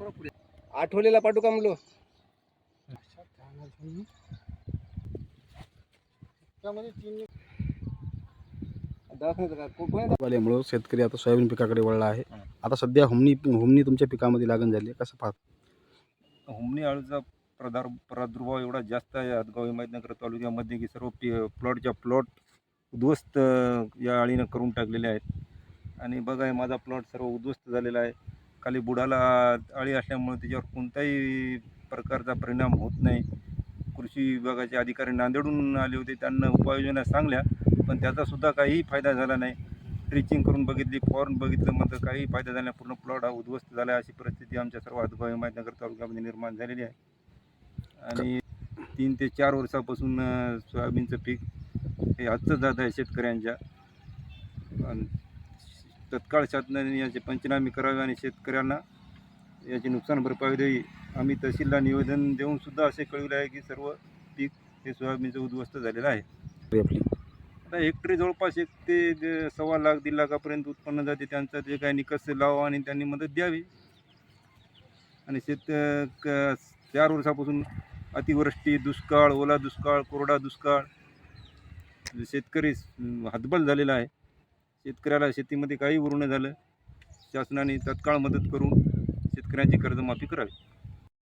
आठवलेला पाठवू का म्हणलो? आल्यामुळं शेतकरी आता सोयाबीन पिकाकडे वळला आहे. आता सध्या हुमणी हुमणी तुमच्या पिकामध्ये लागण झाली आहे. कसं पाहत? हुमणी आळूचा प्रदार प्रादुर्भाव एवढा जास्त आहे. हदगाव हिमायतनगर तालुक्यामध्ये की सर्व पी प्लॉटच्या प्लॉट उद्ध्वस्त या अळीनं करून टाकलेले आहेत. आणि बघा माझा प्लॉट सर्व उद्ध्वस्त झालेला आहे. खाली बुडाला अळी असल्यामुळे त्याच्यावर कोणताही प्रकारचा परिणाम होत नाही. कृषी विभागाचे अधिकारी नांदेडून आले होते. त्यांना उपाययोजना सांगल्या पण त्याचासुद्धा काहीही फायदा झाला नाही. ट्रिचिंग करून बघितली फॉर्न बघितलं मात्र काही फायदा झाला पूर्ण प्लॉट हा उद्ध्वस्त झाला आहे अशी परिस्थिती आमच्या सर्व हदगाव हिमायतनगर तालुक्यामध्ये निर्माण झालेली आहे. आणि तीन ते चार वर्षापासून सोयाबीनचं पीक हे हातचं जात आहे शेतकऱ्यांच्या. आणि तत्काळ शासनाने याचे पंचनामे करावे आणि शेतकऱ्यांना याची नुकसान भरपाई द्यावी. आम्ही तहसीलला निवेदन देऊन सुद्धा असे कळविले आहे की सर्व पीक हे सोयाबीनचं उद्ध्वस्त झालेलं आहे. आता हेक्टरी जवळपास एक ते सव्वा लाख दीड लाखापर्यंत उत्पन्न जाते. त्यांचं जे काही निकष लावा आणि त्यांनी मदत द्यावी. आणि शेत चार वर्षापासून अतिवृष्टी दुष्काळ ओला दुष्काळ कोरडा दुष्काळ शेतकरी हतबल झालेला आहे. शेतकऱ्याला शेतीमध्ये काही उरणं झालं शासनाने तत्काळ मदत करून शेतकऱ्यांची कर्जमाफी करावी.